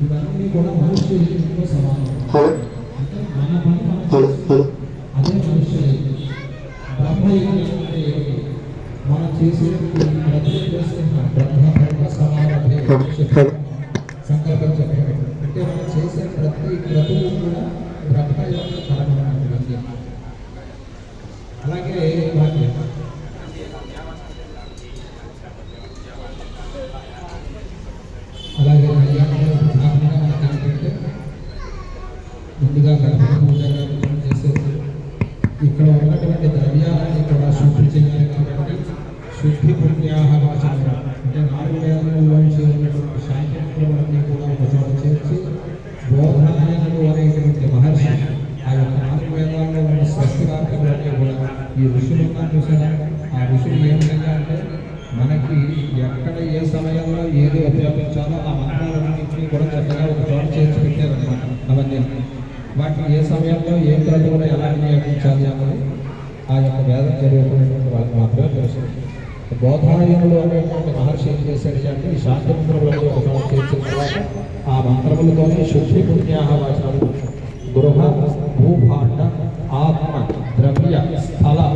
ఇవన్నీ కూడా మనుష్య జీవితంతో సమానం అంటే మన పని మనం అదే మనుష్య జీవితం బ్రహ్మ యజ్ఞం అంటే ఏమిటి? మనం చేసే ప్రతి చేస్తున్న బ్రహ్మ బ్రహ్మ సమానమే హలో. సంకల్పం చెప్పడం అంటే మనం చేసే ప్రతి క్రతువు కూడా ముందుగా గణపతి పూజ ఇక్కడ ఉన్నటువంటి ద్రవ్యాలన్నీ కూడా శుద్ధి చేయాలి కాబట్టి శుద్ధి పుణ్యాహ అంటే నాలుగు వేదంలోంచి ఉన్నటువంటి శాంతిపుత్రులన్నీ కూడా ఒక చోట చేర్చి బోధాయనుడు అనేటువంటి మహర్షి ఆ యొక్క నాలుగు వేదాల్లో ఉన్న స్వస్తిరాత్రులన్నీ కూడా ఈ ఋషులు ఉన్నారు చూసారా ఆ ఋషులు ఏ విధంగా అంటే మనకి ఎక్కడ ఏ సమయంలో ఏది ఉపయోగించాలో ఆ మంత్రాలన్నింటినీ కూడా చక్కగా ఒక చోట చేర్చి పెట్టారనమాట అవన్నీ వాటిని ఏ సమయంలో ఏ క్రతువులో ఎలా వినియోగించాలి అన్నది ఆ యొక్క వేదం చదువుకునేటువంటి వాళ్ళకి మాత్రమే తెలుసు. బోధాయనులు అనేటువంటి మహర్షి ఏం చేశాడు అంటే ఈ శాంతి మంత్రములను ఒక తీర్చిన తర్వాత ఆ మంత్రములతోనే శుద్ధి పుణ్యాహ వాచ